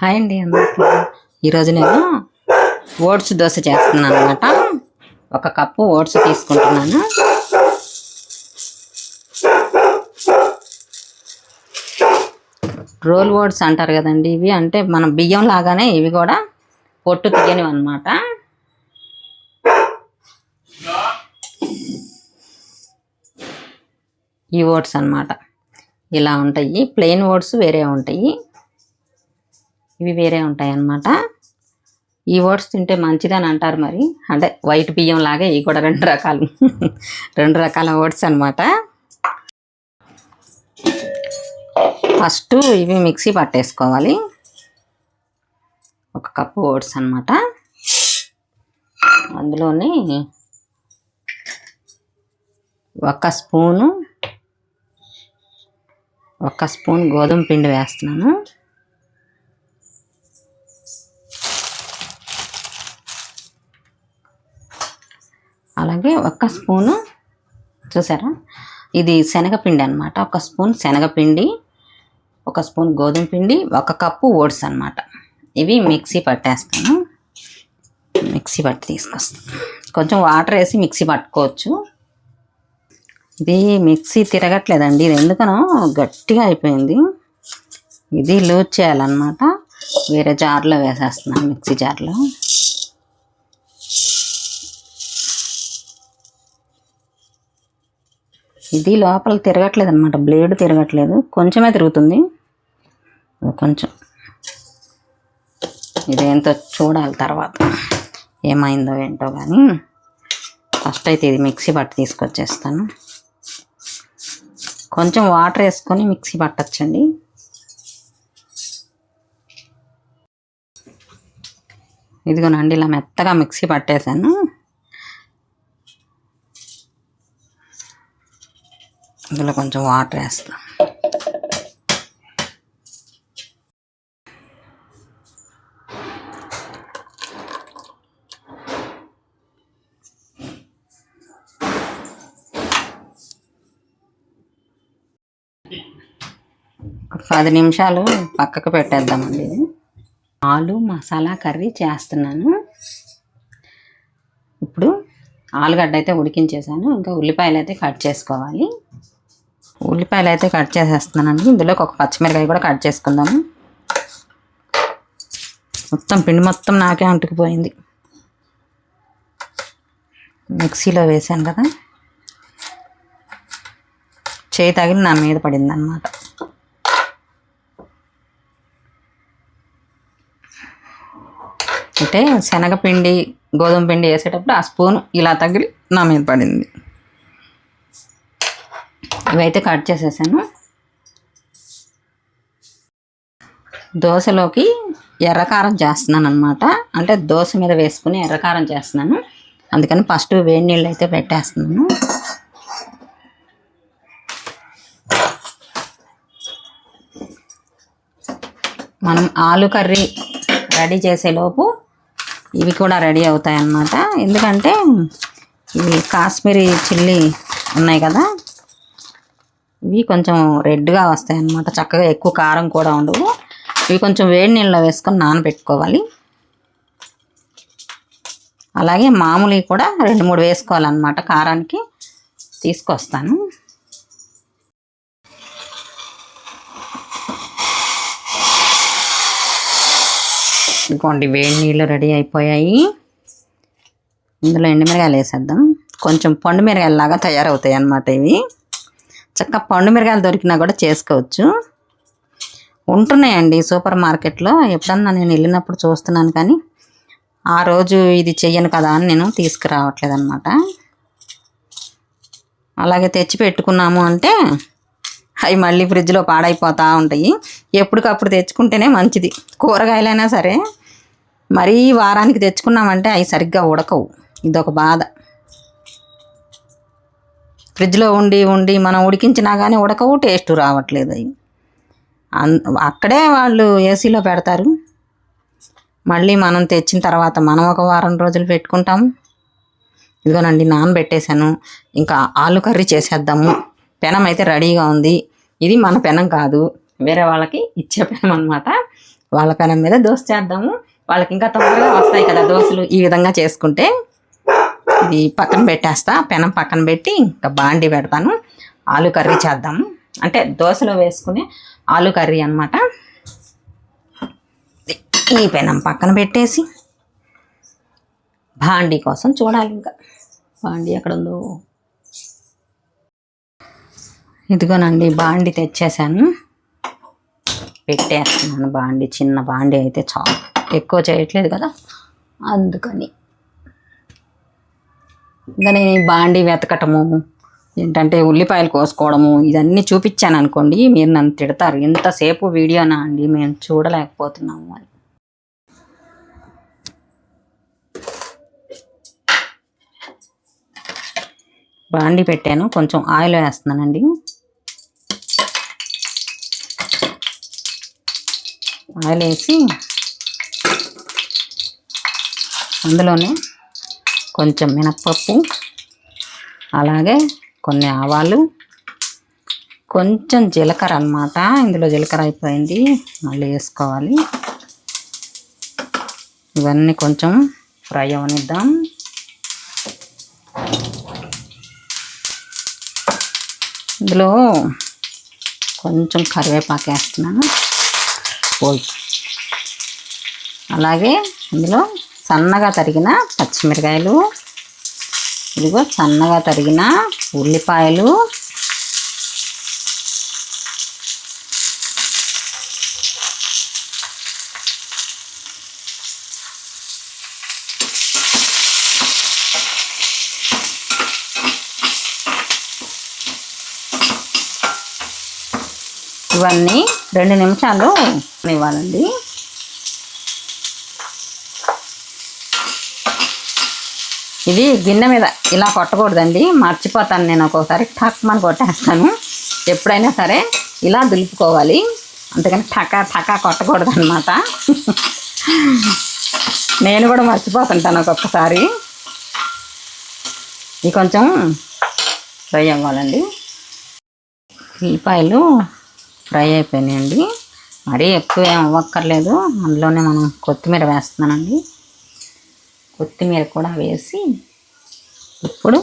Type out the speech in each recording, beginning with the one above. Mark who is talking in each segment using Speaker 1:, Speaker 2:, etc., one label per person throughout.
Speaker 1: Hi అండి అందరికీ. ఈరోజు నేను ఓట్స్ దోశ చేస్తున్నాను అనమాట ఒక కప్పు ఓట్స్ తీసుకుంటున్నాను. రోల్ ఓట్స్ అంటారు కదండి ఇవి. అంటే మనం బియ్యం లాగానే ఇవి కూడా పొట్టు తీయనివి అనమాట ఈ ఓట్స్ అన్నమాట. ఇలా ఉంటాయి. ప్లెయిన్ ఓట్స్ వేరే ఉంటాయి. ఇవి వేరే ఉంటాయి అన్నమాట ఈ ఓట్స్ తింటే మంచిదని అంటారు మరి. అంటే వైట్ బియ్యం లాగే ఇవి కూడా రెండు రకాలు. రెండు రకాల ఓట్స్ అనమాట ఫస్ట్ ఇవి మిక్సీ పట్టేసుకోవాలి. ఒక కప్పు ఓట్స్ అనమాట అందులోని ఒక స్పూను ఒక స్పూన్ గోధుమ పిండి వేస్తున్నాను. అలాగే ఒక స్పూను చూసారా? ఇది శనగపిండి అనమాట ఒక స్పూన్ శనగపిండి ఒక స్పూన్ గోధుమ పిండి ఒక కప్పు ఓట్స్ అనమాట ఇవి మిక్సీ పట్టేస్తాను. మిక్సీ పట్టి తీసుకొస్తాను. కొంచెం వాటర్ వేసి మిక్సీ పట్టుకోవచ్చు. ఇది మిక్సీ తిరగట్లేదండి. ఇది ఎందుకనో గట్టిగా అయిపోయింది. ఇది లూజ్ చేయాలన్నమాట. వేరే జార్లో వేసేస్తున్నాను మిక్సీ జార్లో. ఇది లోపల తిరగట్లేదు అనమాట బ్లేడ్ తిరగట్లేదు. కొంచెమే తిరుగుతుంది. కొంచెం. ఇదేంతో చూడాలి తర్వాత. ఏమైందో ఏంటో కానీ ఫస్ట్ అయితే ఇది మిక్సీ పట్టి తీసుకొచ్చేస్తాను. కొంచెం వాటర్ వేసుకొని మిక్సీ పట్టచ్చండి. ఇదిగోనండి ఇలా మెత్తగా మిక్సీ పట్టేశాను. ఇందులో కొంచెం వాటర్ వేస్తాం. పది నిమిషాలు పక్కకు పెట్టేద్దామండి. ఆలు మసాలా కర్రీ చేస్తున్నాను. ఇప్పుడు ఆలుగడ్డ అయితే ఉడికించేసాను. ఇంకా ఉల్లిపాయలు అయితే కట్ చేసుకోవాలి. ఉల్లిపాయలు అయితే కట్ చేసేస్తున్నానండి. ఇందులోకి ఒక పచ్చిమిరకాయ కూడా కట్ చేసుకుందాము. మొత్తం పిండి మొత్తం నాకే అంటుకుపోయింది. మిక్సీలో వేసాను కదా. చేయి తగిలి నా మీద పడింది అన్నమాట అంటే శనగపిండి గోధుమ పిండి వేసేటప్పుడు ఆ స్పూన్ ఇలా తగిలి నా మీద పడింది. ఇవైతే కట్ చేసేసాను. దోశలోకి ఎర్రకారం చేస్తున్నాను అనమాట అంటే దోశ మీద వేసుకుని ఎర్రకారం చేస్తున్నాను. అందుకని ఫస్ట్ వేడి నీళ్ళు అయితే పెట్టేస్తున్నాను. మనం ఆలు కర్రీ రెడీ చేసేలోపు ఇవి కూడా రెడీ అవుతాయి అన్నమాట ఎందుకంటే ఇవి కాశ్మీరీ చిల్లీ ఉన్నాయి కదా ఇవి కొంచెం రెడ్గా వస్తాయి అన్నమాట చక్కగా ఎక్కువ కారం కూడా ఉండవు ఇవి కొంచెం వేడి నీళ్ళలో వేసుకొని నానబెట్టుకోవాలి. అలాగే మామూలు కూడా రెండు మూడు వేసుకోవాలన్నమాట. కారానికి తీసుకొస్తాను. ఇదిగోండి వేడి నీళ్ళు రెడీ అయిపోయాయి. ఇందులో ఎండుమిరగాయలు వేసేద్దాం. కొంచెం పండు మిరగాయలు లాగా తయారవుతాయి అన్నమాట ఇవి. చక్కగా పండు మిరగాయలు దొరికినా కూడా చేసుకోవచ్చు. ఉంటున్నాయండి సూపర్ మార్కెట్లో. ఎప్పుడన్నా నేను వెళ్ళినప్పుడు చూస్తున్నాను కానీ ఆ రోజు ఇది చెయ్యను కదా అని నేను తీసుకురావట్లేదు అనమాట అలాగే తెచ్చి పెట్టుకున్నాము అంటే అవి మళ్ళీ ఫ్రిడ్జ్లో పాడైపోతూ ఉంటాయి. ఎప్పటికప్పుడు తెచ్చుకుంటేనే మంచిది. కూరగాయలైనా సరే మరీ వారానికి తెచ్చుకున్నామంటే అవి సరిగ్గా ఉడకవు. ఇదొక బాధ. ఫ్రిడ్జ్లో ఉండి ఉండి మనం ఉడికించినా కానీ ఉడకవు టేస్ట్ రావట్లేదు అవి అన్ అక్కడే వాళ్ళు ఏసీలో పెడతారు. మళ్ళీ మనం తెచ్చిన తర్వాత మనం ఒక వారం రోజులు పెట్టుకుంటాము ఇదిగోనండి నానబెట్టేశాను ఇంకా ఆలు కర్రీ చేసేద్దాము. పెనం అయితే రెడీగా ఉంది. ఇది మన పెనం కాదు. వేరే వాళ్ళకి ఇచ్చే పెనం అనమాట వాళ్ళ పెనం మీద దోశ చేద్దాము. వాళ్ళకి ఇంకా తొందరగా వస్తాయి కదా దోశలు ఈ విధంగా చేసుకుంటే. ఇది పక్కన పెట్టేస్తా పెనం పక్కన పెట్టి ఇంకా బాండి పెడతాను. ఆలు కర్రీ చేద్దాము అంటే దోశలో వేసుకునే ఆలు కర్రీ అన్నమాట. ఈ పెనం పక్కన పెట్టేసి బాండి కోసం చూడాలి ఇంకా. బాండి ఎక్కడ ఉందో. ఇదిగోనండి బాండి తెచ్చేసాను. పెట్టేస్తున్నాను బాండి చిన్న బాండి అయితే చాలా. ఎక్కువ చేయట్లేదు కదా. అందుకని. ఇంకా నేను బాండి వెతకటము ఏంటంటే ఉల్లిపాయలు కోసుకోవడము ఇదన్నీ చూపించాను అనుకోండి మీరు నన్ను తిడతారు. ఇంతసేపు వీడియోనా అండి? మేము చూడలేకపోతున్నాము అని. బాండి పెట్టాను. కొంచెం ఆయిల్ వేస్తున్నానండి. ఆయిల్ వేసి అందులోనే కొంచెం మినప్పప్పు అలాగే కొన్ని ఆవాలు కొంచెం జీలకర్ర అన్నమాట. ఇందులో జీలకర్ర అయిపోయింది. మళ్ళీ వేసుకోవాలి. ఇవన్నీ కొంచెం ఫ్రై అవనిద్దాం. ఇందులో కొంచెం కరివేపాకు వేస్తున్నాను పోయి అలాగే ఇందులో సన్నగా తరిగిన పచ్చిమిరకాయలు. ఇదిగో సన్నగా తరిగిన ఉల్లిపాయలు. ఇవన్నీ రెండు నిమిషాలు ఇవ్వాలండి. ఇది గిన్నె మీద ఇలా కొట్టకూడదండి మర్చిపోతాను నేను ఒక్కొక్కసారి టక్మని కొట్టేస్తాను. ఎప్పుడైనా సరే ఇలా దులుపుకోవాలి. అందుకని టకా టకా కొట్టకూడదు అనమాట నేను కూడా మర్చిపోతుంటాను ఒక్కొక్కసారి. ఇది కొంచెం ఫ్రై అవ్వాలండి. ఉల్లిపాయలు ఫ్రై అయిపోయినాయండి. మరీ ఎక్కువ ఏం అవ్వక్కర్లేదు. అందులోనే మనం కొత్తిమీర వేస్తున్నానండి. కొత్తిమీర కూడా వేసి ఇప్పుడు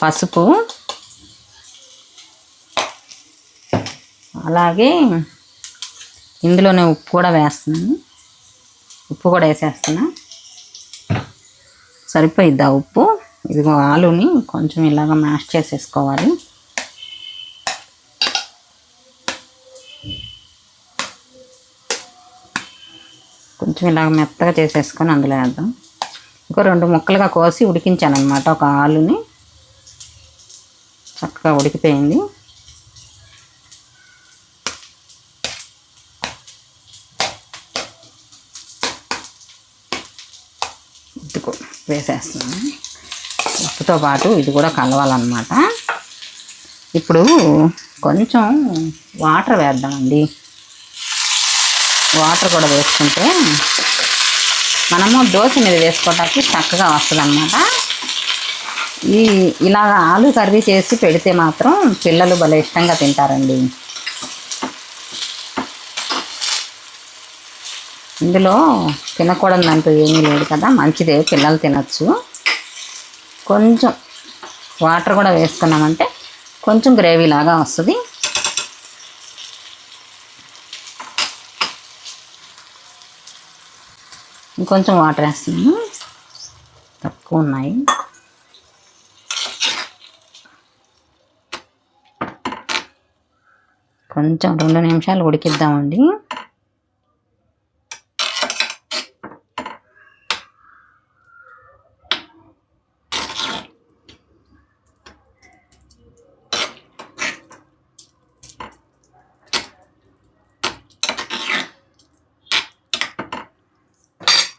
Speaker 1: పసుపు అలాగే ఇందులోనే ఉప్పు కూడా వేస్తున్నాను. ఉప్పు కూడా వేసేస్తున్నా. సరిపోయిద్దా ఆ ఉప్పు? ఇదిగో ఆలుని కొంచెం ఇలాగ మ్యాష్ చేసేసుకోవాలి. కొంచెం ఇలాగ మెత్తగా చేసేసుకొని అందులో వేద్దాం. ఇంకో రెండు ముక్కలుగా కోసి ఉడికించాను అనమాట ఒక ఆలుని. చక్కగా ఉడికిపోయింది. ఉప్పుకు వేసేస్తున్నాను. ఉప్పుతో పాటు ఇది కూడా కలవాలన్నమాట. ఇప్పుడు కొంచెం వాటర్ వేద్దామండి. వాటర్ కూడా వేసుకుంటే మనము దోశ మీద వేసుకోవటానికి చక్కగా వస్తుంది అనమాట ఈ ఇలా ఆలు కర్రీ చేసి పెడితే మాత్రం పిల్లలు భలే ఇష్టంగా తింటారండి. ఇందులో తినకూడదంటూ ఏమీ లేదు కదా మంచిదే పిల్లలు తినచ్చు. కొంచెం వాటర్ కూడా వేసుకున్నామంటే కొంచెం గ్రేవీ లాగా వస్తుంది. ఇంకొంచెం వాటర్ వేస్తున్నాను. తక్కువ ఉన్నాయి. కొంచెం రెండు నిమిషాలు ఉడికిద్దామండి.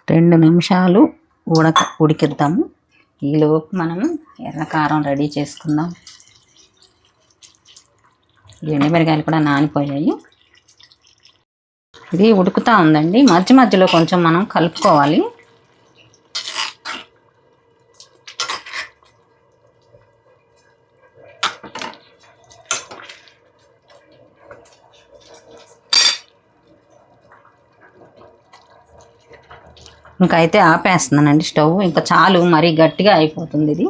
Speaker 1: రెండు నిమిషాలు ఉడక ఉడికిద్దాము. ఈలోపు మనము ఎర్రకారం రెడీ చేసుకుందాం. ఎండుమిరకాయలు కూడా నానిపోయాయి. ఇది ఉడుకుతూ ఉందండి. మధ్య మధ్యలో కొంచెం మనం కలుపుకోవాలి. ఇంకా అయితే ఆపేస్తున్నానండి స్టవ్. ఇంకా చాలు మరీ గట్టిగా అయిపోతుంది ఇది.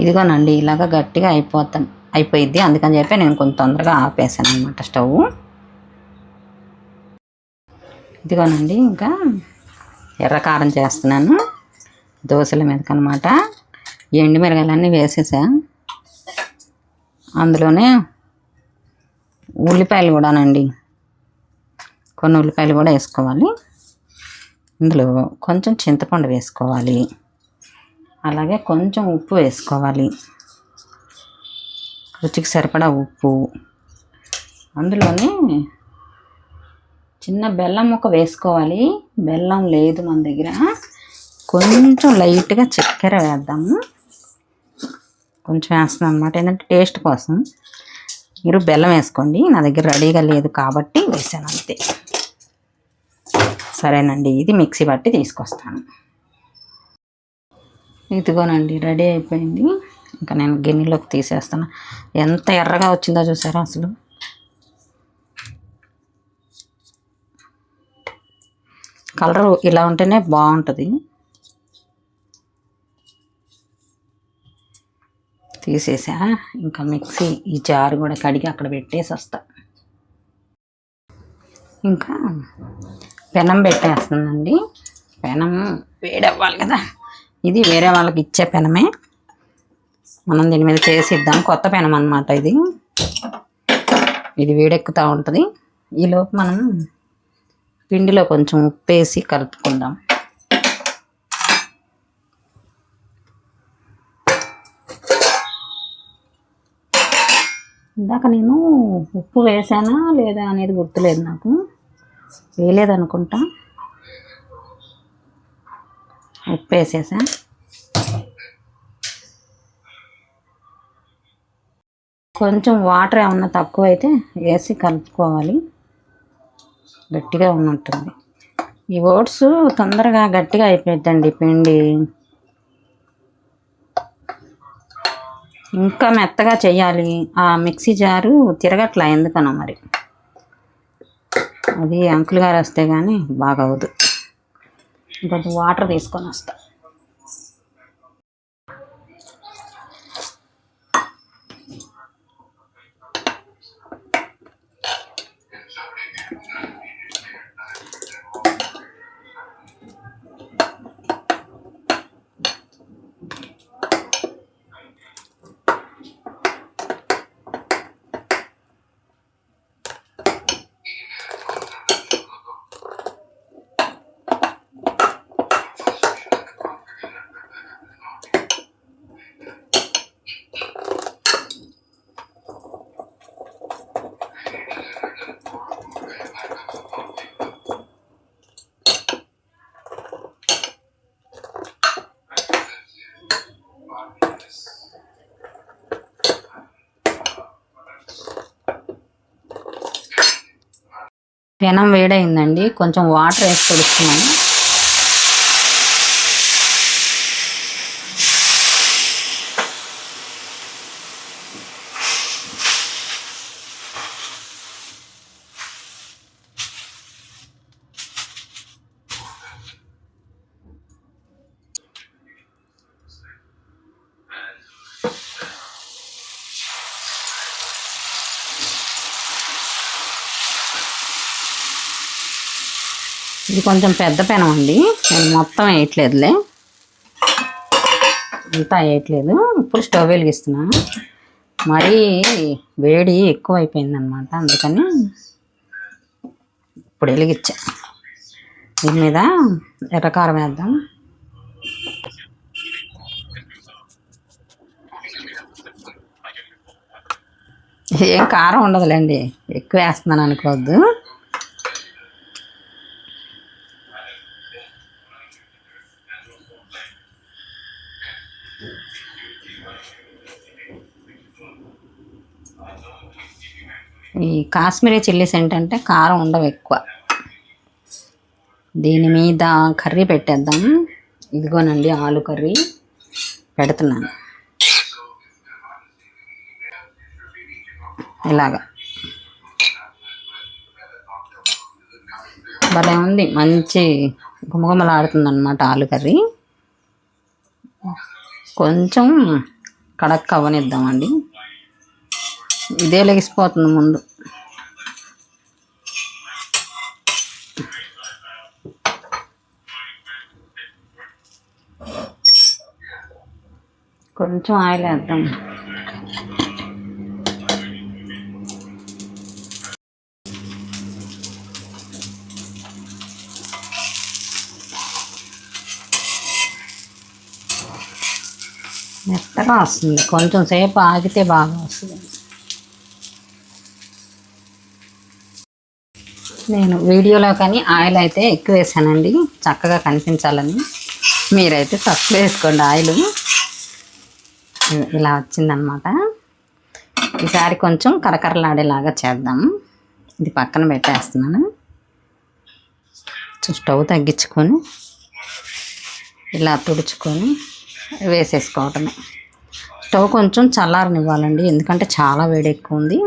Speaker 1: ఇదిగోనండి ఇలాగ గట్టిగా అయిపోతాం అయిపోయిద్ది. అందుకని చెప్పి నేను కొంచెం తొందరగా ఆపేసాను అనమాట స్టవ్. ఇదిగోనండి ఇంకా ఎర్రకారం చేస్తున్నాను దోశల మీదకనమాట ఎండుమిరగాయలన్నీ వేసేసా. అందులోనే ఉల్లిపాయలు కూడానండి. కొన్ని ఉల్లిపాయలు కూడా వేసుకోవాలి. ఇందులో కొంచెం చింతపండు వేసుకోవాలి. అలాగే కొంచెం ఉప్పు వేసుకోవాలి. రుచికి సరిపడా ఉప్పు. అందులోనే చిన్న బెల్లం ముక్క వేసుకోవాలి. బెల్లం లేదు మన దగ్గర. కొంచెం లైట్గా చక్కెర వేద్దాము. కొంచెం వేస్తున్నాను అనమాట ఏంటంటే టేస్ట్ కోసం. మీరు బెల్లం వేసుకోండి. నా దగ్గర రెడీగా లేదు కాబట్టి వేసాను అంతే. సరేనండి ఇది మిక్సీ పట్టి తీసుకొస్తాను. ఇదిగోనండి రెడీ అయిపోయింది. ఇంకా నేను గిన్నెలోకి తీసేస్తాను ఎంత ఎర్రగా వచ్చిందో చూసారా అసలు? కలర్ ఇలా ఉంటేనే బాగుంటుంది. తీసేసా ఇంకా మిక్సీ ఈ జారు కూడా కడిగి అక్కడ పెట్టేసి వస్తా ఇంకా పెనం పెట్టేస్తుందండి. పెనం వేడవ్వాలి కదా. ఇది వేరే వాళ్ళకి ఇచ్చే పెనమే. మనం దీని మీద చేసి ఇద్దాం కొత్త పెనం అన్నమాట ఇది. ఇది వేడెక్కుతూ ఉంటుంది. ఈలోపు మనం పిండిలో కొంచెం ఉప్పు వేసి కలుపుకుందాం. ఇందాక నేను ఉప్పు వేసానా లేదా అనేది గుర్తులేదు నాకు. వేయలేదనుకుంటా. ఉప్పు వేసేసా. కొంచెం వాటర్ ఏమన్నా తక్కువ అయితే వేసి కలుపుకోవాలి. గట్టిగా ఉన్నట్టుంది. ఈ ఓట్స్ తొందరగా గట్టిగా అయిపోద్దండి పిండి. ఇంకా మెత్తగా చేయాలి ఆ మిక్సీ జారు తిరగట్లా ఎందుకనో మరి. అది అంకుల్ గారు వస్తే కానీ బాగా అవ్వదు కొంచెం వాటర్ తీసుకొని వస్తా. పెనం వేడైందండి. కొంచెం వాటర్ వేసి కొడుస్తున్నాను ఇది కొంచెం పెద్ద పెనం అండి. నేను మొత్తం వేయట్లేదులే. అంతా వేయట్లేదు. ఇప్పుడు స్టవ్ వెలిగిస్తున్నా. మరీ వేడి ఎక్కువ అయిపోయిందనమాట అందుకని ఇప్పుడు వెలిగించా. దీని మీద ఎర్రకారం వేద్దాం. ఏం కారం ఉండదులేండి. ఎక్కువ వేస్తున్నాను అనుకోవద్దు. ఈ కాశ్మీరీ చిల్లీస్ ఏంటంటే కారం ఉండవు ఎక్కువ. దీని మీద కర్రీ పెట్టేద్దాం. ఇదిగోనండి ఆలు కర్రీ. పెడుతున్నాను. ఇలాగా. భలే ఉంది. మంచి గుమగుమలాడుతుందన్నమాట ఆలు కర్రీ. కొంచెం కడక్ అవ్వనిద్దామండి. ఇదే లెగిసిపోతుంది ముందు. కొంచెం ఆయిల్ వేద్దాం. మెత్తగా వస్తుంది. కొంచెం సేపు ఆగితే బాగా వస్తుంది. నేను వీడియోలో కానీ ఆయిల్ అయితే ఎక్కువ వేసానండి. చక్కగా కనిపించాలని. మీరైతే తక్కువ వేసుకోండి ఆయిల్. ఇలా వచ్చిందనమాట ఈసారి కొంచెం కరకరలాడేలాగా చేద్దాం. ఇది పక్కన పెట్టేస్తున్నాను. స్టవ్ తగ్గించుకొని ఇలా తుడుచుకొని వేసేసుకోవటమే. స్టవ్ కొంచెం చల్లారనివ్వాలండి. ఎందుకంటే చాలా వేడి ఎక్కువ ఉంది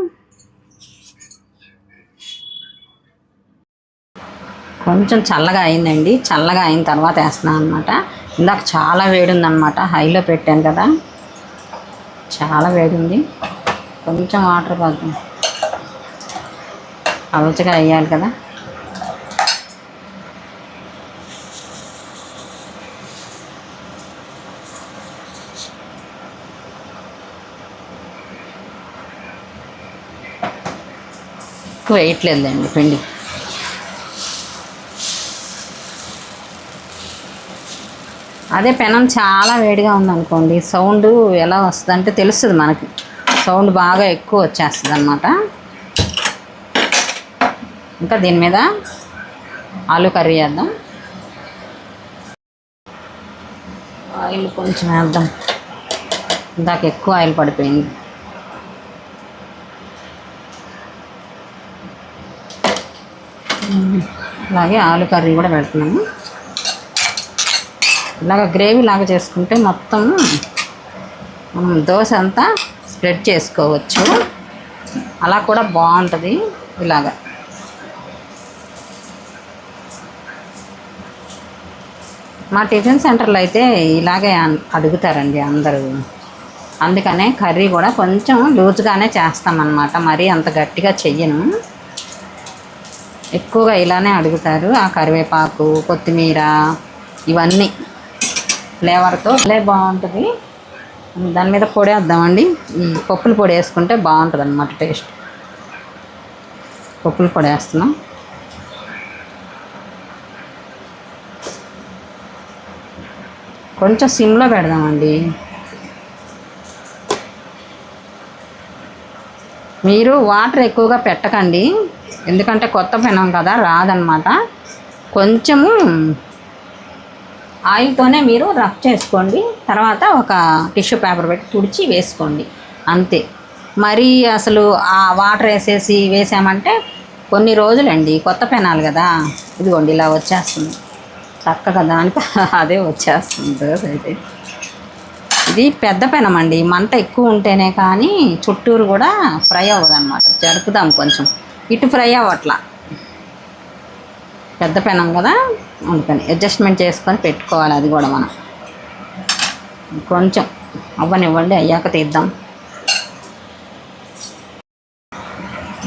Speaker 1: కొంచెం చల్లగా అయిందండి. చల్లగా అయిన తర్వాత వేస్తున్నాను అనమాట ఇందాక చాలా వేడి ఉందన్నమాట హైలో పెట్టాను కదా. చాలా వేడి ఉంది కొంచెం వాటర్ పోద్దాం. పలుచగా వేయాలి కదా. ఎక్కువ వేయట్లేదండి పిండి. అదే పెనం చాలా వేడిగా ఉందనుకోండి సౌండ్ ఎలా వస్తుంది అంటే తెలుస్తుంది మనకి. సౌండ్ బాగా ఎక్కువ వచ్చేస్తుంది అనమాట ఇంకా దీని మీద ఆలు కర్రీ వేద్దాం ఆయిల్ కొంచెం వేద్దాం. ఇందాక ఎక్కువ ఆయిల్ పడిపోయింది. అలాగే ఆలు కర్రీ కూడా పెడుతున్నాము. ఇలాగ గ్రేవీ లాగా చేసుకుంటే మొత్తం మనం దోశ అంతా స్ప్రెడ్ చేసుకోవచ్చు. అలా కూడా బాగుంటుంది ఇలాగ. మా టిఫిన్ సెంటర్లో అయితే ఇలాగే అన్- అడుగుతారండి అందరూ. అందుకనే కర్రీ కూడా కొంచెం లూజ్గానే చేస్తామన్నమాట. మరీ అంత గట్టిగా చెయ్యను. ఎక్కువగా ఇలానే అడుగుతారు. ఆ కరివేపాకు కొత్తిమీర ఇవన్నీ. ఫ్లేవర్తో అలా బాగుంటుంది. దాని మీద పొడి వేద్దామండి. పప్పుల పొడి వేసుకుంటే బాగుంటుంది అనమాట టేస్ట్. పప్పుల పొడి వేస్తున్నాం. కొంచెం సిమ్లో పెడదామండి. మీరు వాటర్ ఎక్కువగా పెట్టకండి. ఎందుకంటే కొత్త పెనం కదా రాదనమాట కొంచెము ఆయిల్తోనే మీరు రఫ్ చేసుకోండి. తర్వాత ఒక టిష్యూ పేపర్ పెట్టి తుడిచి వేసుకోండి. అంతే. మరీ అసలు ఆ వాటర్ వేసేసి వేసామంటే కొన్ని రోజులండి. కొత్త పెనాలు కదా. ఇదిగోండి ఇలా వచ్చేస్తుంది. చక్కగా దానికి అదే వచ్చేస్తుంది అయితే. ఇది పెద్ద పెనం అండి మంట ఎక్కువ ఉంటేనే కానీ చుట్టూరు కూడా ఫ్రై అవ్వదు అనమాట జరుపుదాం కొంచెం. ఇటు ఫ్రై అవ్వట్లా. పెద్ద పెనం కదా? అందుకని అడ్జస్ట్మెంట్ చేసుకొని పెట్టుకోవాలి అది కూడా మనం. కొంచెం అవ్వనివ్వండి అయ్యాక తీద్దాం.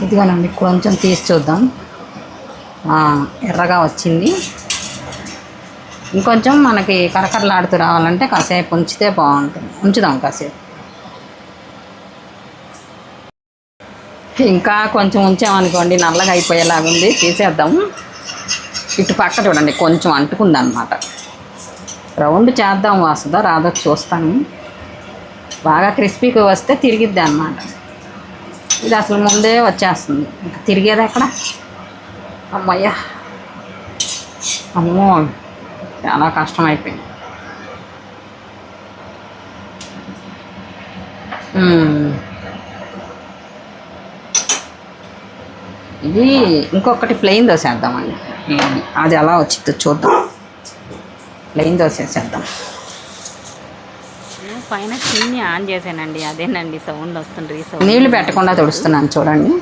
Speaker 1: ఇదిగోనండి కొంచెం తీసి చూద్దాం. ఎర్రగా వచ్చింది. ఇంకొంచెం మనకి కరకరలాడుతూ రావాలంటే కాసేపు ఉంచితే బాగుంటుంది. ఉంచుదాం కాసేపు. ఇంకా కొంచెం ఉంచామనుకోండి నల్లగా అయిపోయేలాగా ఉంది తీసేద్దాం. ఇటు పక్క చూడండి కొంచెం అంటుకుంది అనమాట రౌండ్ చేద్దాం వస్తుందో రాదో చూస్తాను. బాగా క్రిస్పీకి వస్తే తిరిగిద్ది అనమాట ఇది అసలు ముందే వచ్చేస్తుంది. ఇంకా తిరిగేది ఎక్కడ? అమ్మయ్యా. అమ్మో చాలా కష్టం అయిపోయింది ఇది ఇంకొకటి ప్లెయిన్ దోశ వేద్దామండి. అది ఎలా వచ్చిందో చూద్దాం. ప్లెయిన్ దోశ వేసేద్దాం
Speaker 2: పైన చిన్ని ఆన్ చేశానండి అదేనండి సౌండ్ వస్తుంది సౌండ్
Speaker 1: నీళ్ళు పెట్టకుండా తుడుస్తున్నాను చూడండి.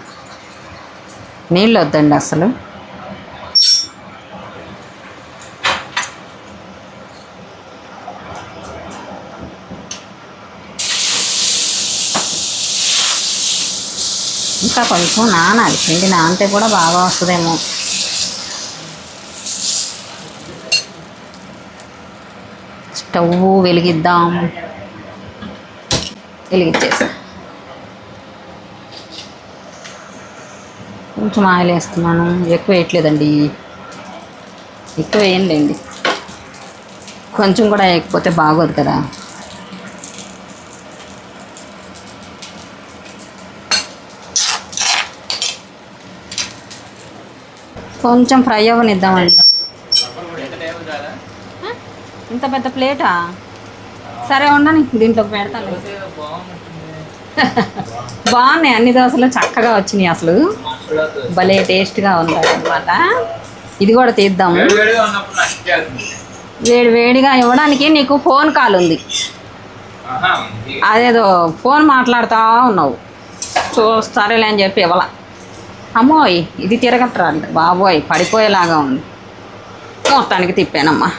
Speaker 1: నీళ్ళు వద్దండి అసలు. ఇంకా కొంచెం నానాలి. పిండి నానితే కూడా బాగా వస్తుందేమో. స్టవ్ వెలిగిద్దాం. వెలిగించేసా కొంచెం ఆయిల్ వేస్తున్నాను. ఎక్కువ వేయట్లేదండి. ఎక్కువ వేయండి. కొంచెం కూడా వేయకపోతే బాగోదు కదా. కొంచెం ఫ్రై అవ్వనిద్దామండి. ఇంత పెద్ద ప్లేటా? సరే ఉండని. దీంట్లోకి పెడతాను. బాగున్నాయి. అన్ని దోశలు చక్కగా వచ్చినాయి అసలు. భలే టేస్ట్గా ఉన్నాయి అనమాట ఇది కూడా తీద్దాము. వేడి వేడిగా ఇవ్వడానికి నీకు ఫోన్ కాల్ ఉంది. అదేదో ఫోన్ మాట్లాడుతూ ఉన్నావు. చూస్తారేలే అని చెప్పి ఇవ్వాల. అమ్మోయ్ ఇది తిరగట్రా బాబోయ్ పడిపోయేలాగా ఉంది. మొత్తానికి తిప్పానమ్మా.